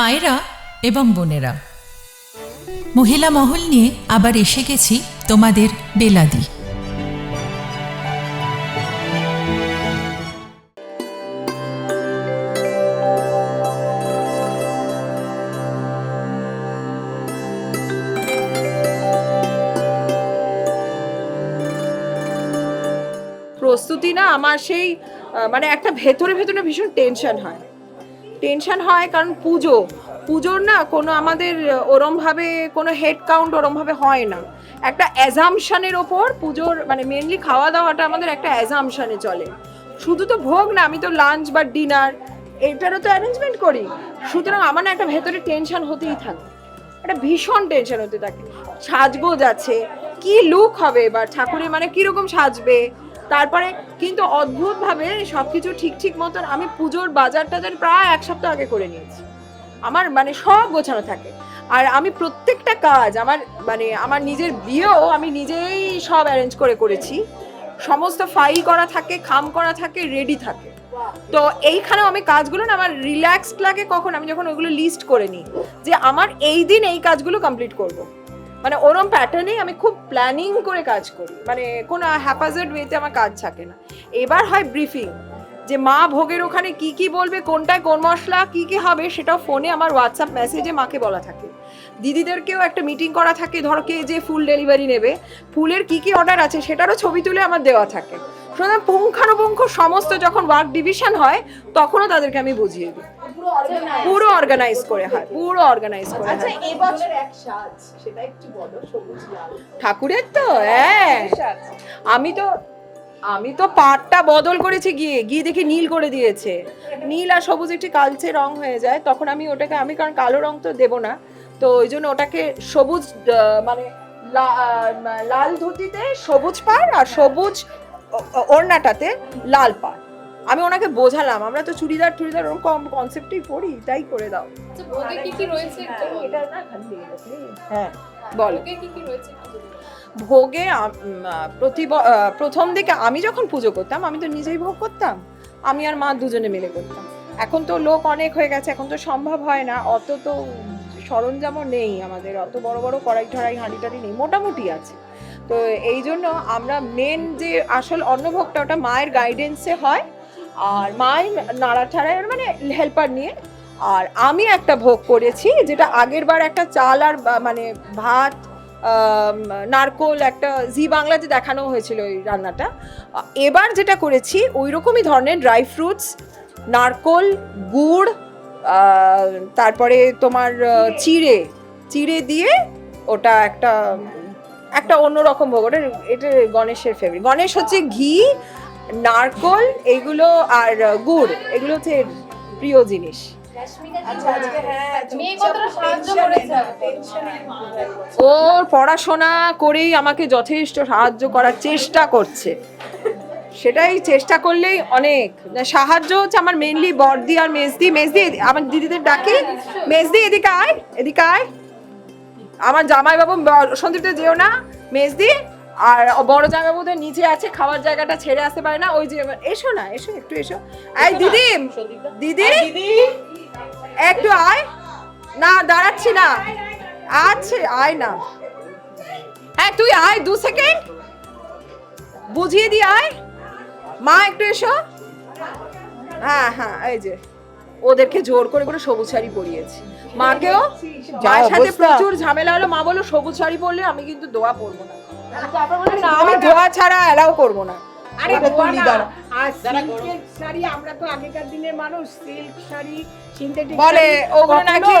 মায়েরা এবং বোনেরা। মহিলা মহল নিয়ে আবার এসে গেছি তোমাদের বেলাদি। প্রস্তুতি না, আমার সেই মানে একটা ভেতরে ভেতরে ভীষণ টেনশন হয়। টেনশন হয়, কারণ পুজো। পুজোর না কোনো আমাদের ওরমভাবে কোনো হেড কাউন্ট ওরমভাবে হয় না। একটা অ্যাজামশানের ওপর পুজোর মানে মেনলি খাওয়া দাওয়াটা আমাদের একটা অ্যাজামশানে চলে। শুধু তো ভোগ না, আমি তো লাঞ্চ বা ডিনার এটারও তো অ্যারেঞ্জমেন্ট করি। সুতরাং আমার না একটা ভেতরে টেনশন হতেই থাকে। একটা ভীষণ টেনশন হতে থাকে। সাজগোজ আছে, কি লুক হবে এবার? ঠাকুরের মানে কীরকম সাজবে? তারপরে কিন্তু অদ্ভুতভাবে সব কিছু ঠিক ঠিক মতন আমি পুজোর বাজার টাজার প্রায় এক সপ্তাহ আগে করে নিয়েছি। আমার মানে সব গোছানো থাকে। আর আমি প্রত্যেকটা কাজ আমার মানে আমার নিজের বিয়েও আমি নিজেই সব অ্যারেঞ্জ করে করেছি। সমস্ত ফাইল করা থাকে, খাম করা থাকে রেডি থাকে। তো এইখানেও আমি কাজগুলো না আমার রিল্যাক্সড লাগে কখন আমি যখন ওইগুলো লিস্ট করে নিই যে আমার এই দিন এই কাজগুলো কমপ্লিট করব। মানে ওরম প্যাটার্নেই আমি খুব প্ল্যানিং করে কাজ করি। মানে কোনো হ্যাপাজার্ড ওয়েতে আমার কাজ থাকে না। এবার হয় ব্রিফিং যে মা ভোগের ওখানে কি কি বলবে, কোনটায় কোন মশলা, কি কি হবে, সেটাও ফোনে আমার হোয়াটসঅ্যাপ মেসেজে মাকে বলা থাকে। দিদিদেরকেও একটা মিটিং করা থাকে, ধরো কে যে ফুল ডেলিভারি নেবে, ফুলের কি কি অর্ডার আছে সেটারও ছবি তুলে আমার দেওয়া থাকে। সুতরাং পুঙ্খানুপুঙ্খ সমস্ত যখন ওয়ার্ক ডিভিশন হয়, তখনও তাদেরকে আমি বুঝিয়ে দিই। পুরো অর্গানাইজ করে হয় পুরো অর্গানাইজ করে হয়। ঠাকুরের তো হ্যাঁ। আমি তো আমি তো পাটটা বদল করেছি গিয়ে গিয়ে দেখি নীল করে দিয়েছে। নীল আর সবুজ একটি কালচে রং হয়ে যায় তখন আমি ওটাকে আমি কারণ কালো রং তো দেবো না। তো ওই জন্য ওটাকে সবুজ মানে লাল ধুতিতে সবুজ পাড় আর সবুজ ওড়নাটাতে লাল পাড়। আমি ওনাকে বোঝালাম আমরা তো চুড়িদার টুড়িদার ওরকম কম কনসেপ্টেই পড়ি তাই করে দাও। আচ্ছা। হ্যাঁ বলো। ভোগে প্রতি প্রথম দিকে আমি যখন পুজো করতাম আমি তো নিজেই ভোগ করতাম। আমি আর মা দুজনে মিলে করতাম। এখন তো লোক অনেক হয়ে গেছে এখন তো সম্ভব হয় না। অত তো সরঞ্জামও নেই আমাদের অত বড় বড় কড়াই ঠড়াই হাঁড়ি টাড়ি নেই মোটামুটি আছে। তো এই জন্য আমরা মেন যে আসল অন্নভোগটা ওটা মায়ের গাইডেন্সে হয়। আর মাই নাড়া ঠাড়ায় মানে হেল্পার নিয়ে। আর আমি একটা ভোগ করেছি যেটা আগের বার একটা চাল আর মানে ভাত নারকোল, একটা জি বাংলাতে দেখানো হয়েছিল ওই রান্নাটা। এবার যেটা করেছি ওই রকমই ধরনের ড্রাই ফ্রুটস নারকোল, গুড় তারপরে তোমার চিড়ে। চিড়ে দিয়ে ওটা একটা একটা অন্যরকম ভোগ। ওটা, এটা গণেশের ফেভারিট গণেশ হচ্ছে ঘি নারকোল এগুলো আর গুড় এগুলো হচ্ছে প্রিয় জিনিস। সাহায্য করেছে? ওর পড়াশোনা করেই আমাকে যথেষ্ট সাহায্য করার চেষ্টা করছে। সেটাই চেষ্টা করলেই অনেক। সাহায্য হচ্ছে আমার মেনলি বর্দি আর মেজদি। মেজদি এদি- আমার দিদিদের ডাকি। মেজদি এদিকে আয় এদিকে আয়। আমার জামাইবাবু সন্দীপতে যেও না। মেজদি আর বড় জামাইবাবু তো নিচে আছে খাওয়ার জায়গাটা ছেড়ে আসতে পারে না। ওই যে এসো না এসো একটু এসো। এই দিদি দিদি। একটু আয়। না দাঁড়াচ্ছি না। আছে আয় না। হ্যাঁ তুই আয় দু সেকেন্ড। বুঝিয়ে দি আয়। মা একটু এসো। হ্যাঁ হ্যাঁ এই যে। ওদেরকে জোর করে করে সবুজ শাড়ি পরিয়েছি। মাকেও মায়ের সাথে প্রচুর ঝামেলা হলো। মা বলল সবুজ শাড়ি পরলে আমি কিন্তু দোয়া পরবো না। না আমি দোয়া ছাড়া অ্যালাউ করব না। আরে শাড়ি আমরা তো আগেকার দিনের মানুষ সিল্ক শাড়ি সিনথেটিক বলে ওগুলো নাকি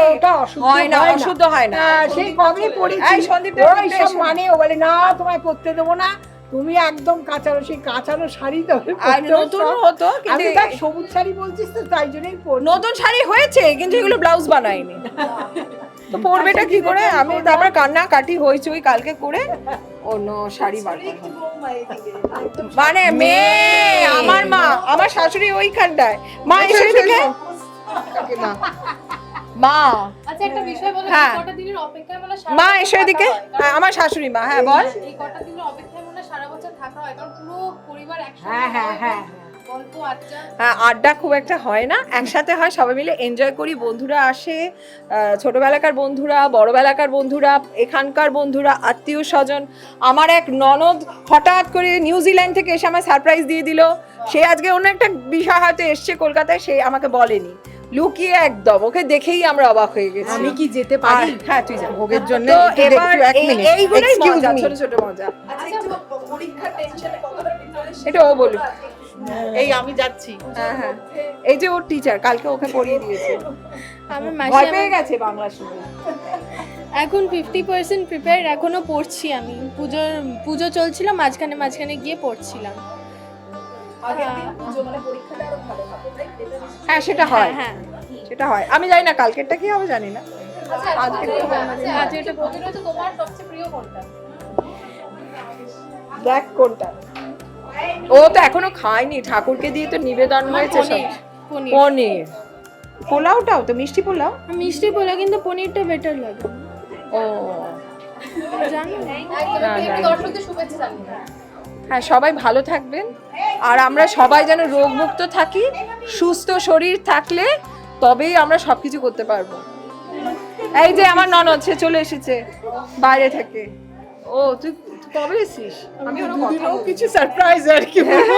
হয় না অশুদ্ধ হয় না। হ্যাঁ, সেই কবেই পড়েছি। সন্দীপ ওই দেখতে সব এসো। মানে ও বলে না তোমায় পরতে দেবো না। তুমি একদম কাঁচানো সেই কাঁচানো শাড়ি আর নতুন। হতো আমি কিন্তু তার সবুজ শাড়ি বলছিস তো তাই জন্যই নতুন শাড়ি হয়েছে কিন্তু এগুলো ব্লাউজ বানাইনি। তো পরবেটা কি করে? আমি তারপর কান্না কাটি হইচই কালকে করে। অন্য শাড়ি বার মানে মেয়ে! আমার মা আমার শাশুড়ি ওইখানটায়। মা এসে থেকে না। মা। আচ্ছা একটা বিষয় বলো হ্যাঁ। কটা দিনের অপেক্ষায় মানে মা এসে দিকে এদিকে হয়। আমার শাশুড়ি মা হ্যাঁ বল। এই কটা দিনের অপেক্ষায় মানে সারা বছর থাকা হয় কারণ পুরো পরিবার একসাথে হ্যাঁ, হ্যাঁ, হ্যাঁ, আড্ডা? হ্যাঁ আড্ডা খুব একটা হয় না। একসাথে হয় সবাই মিলে এনজয় করি। বন্ধুরা আসে আহ, ছোটবেলাকার বন্ধুরা বড়বেলাকার বন্ধুরা এখানকার বন্ধুরা আত্মীয় স্বজন। আমার এক ননদ হঠাৎ করে নিউজিল্যান্ড থেকে এসে আমার সারপ্রাইজ দিয়ে দিল। সে আজকে অন্য একটা বিষয় হয়তো এসছে কলকাতায় সে আমাকে বলেনি। লুকিয়ে একদম ওকে দেখেই আমরা অবাক হয়ে গেছি। আমি কি যেতে পারি? হ্যাঁ তুই যা। ভোগের জন্য তো এবার এই- মিনিট এইগুলোই মজা ছোট ছোট মজা। আচ্ছা এটা ও বলুক। এই আমি যাচ্ছি। হ্যাঁ হ্যাঁ। এই যে ওর টিচার কালকে ওকে পড়িয়ে দিয়েছে। আমার ভয় মাসি পেয়ে গেছে বাংলা শুনে। এখন ফিফটি পার্সেন্ট প্রিপেয়ার এখনও পড়ছি আমি। পুজোর পুজো চলছিল মাঝখানে মাঝখানে গিয়ে পড়ছিলাম। হ্যাঁ। সেটা হয় হ্যাঁ। সেটা হয়। আমি জানি না কালকেরটা কি হবে জানি না। আচ্ছা আজকে তো আচ্ছা তোমার সবচেয়ে প্রিয় দেখ কোনটা? ও তো এখনও খায়নি ঠাকুরকে দিয়ে তো নিবেদন হয়েছে সব। পনির পোলাওটাও তো মিষ্টি পোলাও? মিষ্টি পোলাও কিন্তু পনিরটা বেটার লাগে। ও। হ্যাঁ সবাই ভালো থাকবেন। আর আমরা সবাই যেন রোগমুক্ত থাকি সুস্থ শরীর থাকলে তবেই আমরা সবকিছু করতে পারব। এই যে আমার ননদ সে চলে এসেছে বাইরে থেকে। ও তুই কবে এসিস আমি ওর কিছু সারপ্রাইজ আর কি বলব।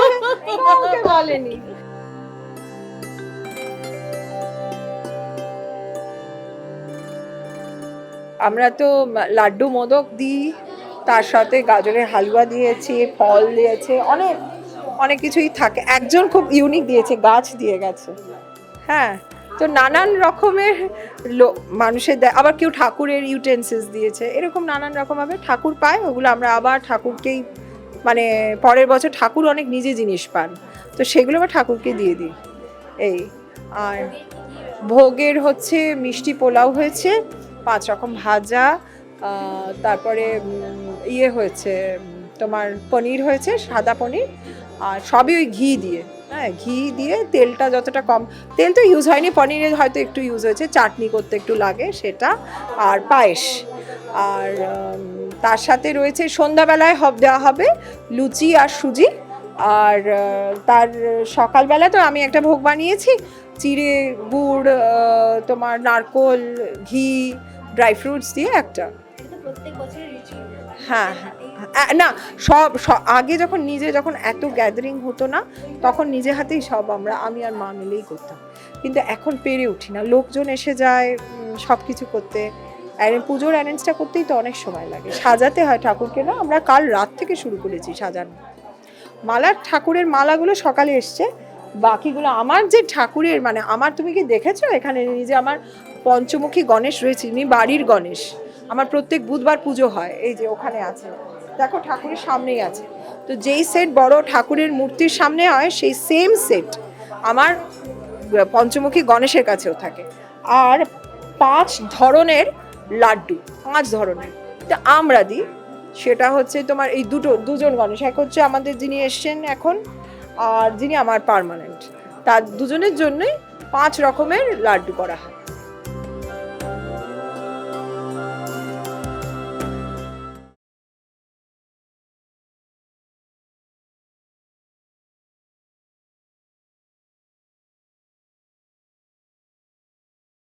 বলেনি। আমরা তো লাড্ডু মোদক দিই তার সাথে গাজরের হালুয়া দিয়েছি ফল দিয়েছে অনেক অনেক কিছুই থাকে। একজন খুব ইউনিক দিয়েছে গাছ দিয়ে গেছে। হ্যাঁ। তো নানান রকমের মানুষের দেয় আবার কেউ ঠাকুরের ইউটেন্সিস দিয়েছে। এরকম নানান রকমভাবে ঠাকুর পায়, ওগুলো আমরা আবার ঠাকুরকেই মানে পরের বছর ঠাকুর অনেক নিজে জিনিস পান। তো সেগুলো আবার ঠাকুরকে দিয়ে দিই। এই, আর ভোগের হচ্ছে মিষ্টি পোলাও হয়েছে, পাঁচ রকম ভাজা তারপরে ইয়ে হয়েছে, তোমার পনির হয়েছে, সাদা পনির আর সবই ওই ঘি দিয়ে। হ্যাঁ ঘি দিয়ে তেলটা যতটা কম তেল তো ইউজ হয়নি পনিরে হয়তো একটু ইউজ হয়েছে চাটনি করতে একটু লাগে সেটা আর পায়েস। আর তার সাথে রয়েছে সন্ধ্যাবেলায় হব দেওয়া হবে লুচি আর সুজি। আর তার সকালবেলা তো আমি একটা ভোগ বানিয়েছি চিড়ে গুড় তোমার নারকোল ঘি ড্রাই ফ্রুটস দিয়ে একটা। হ্যাঁ হ্যাঁ। না, সব আগে যখন নিজে যখন এত গ্যাদারিং হতো না, তখন নিজে হাতেই সব আমরা, আমি আর মা মিলেই করতাম। কিন্তু এখন পেরে উঠি না। লোকজন এসে যায় সব কিছু করতে। পুজোর অ্যারেঞ্জটা করতেই তো অনেক সময় লাগে। সাজাতে হয় ঠাকুরকে না, আমরা কাল রাত থেকে শুরু করেছি সাজানো। মালার ঠাকুরের মালাগুলো সকালে এসছে। বাকিগুলো আমার যে ঠাকুরের মানে আমার তুমি কি দেখেছ? এখানে নিজে আমার পঞ্চমুখী গণেশ রয়েছে, ইনি বাড়ির গণেশ। আমার প্রত্যেক বুধবার পুজো হয়। এই যে ওখানে আছে। দেখো, ঠাকুরের সামনেই আছে। তো যেই সেট বড় ঠাকুরের মূর্তির সামনে হয়, সেই সেম সেট আমার পঞ্চমুখী গণেশের কাছেও থাকে। আর পাঁচ ধরনের লাড্ডু, পাঁচ ধরনের। তা আমরা দিই, সেটা হচ্ছে তোমার এই দুটো, দুজন গণেশ এক হচ্ছে আমাদের যিনি এসছেন এখন, আর যিনি আমার পার্মানেন্ট তার দুজনের জন্যই পাঁচ রকমের লাড্ডু করা হয়।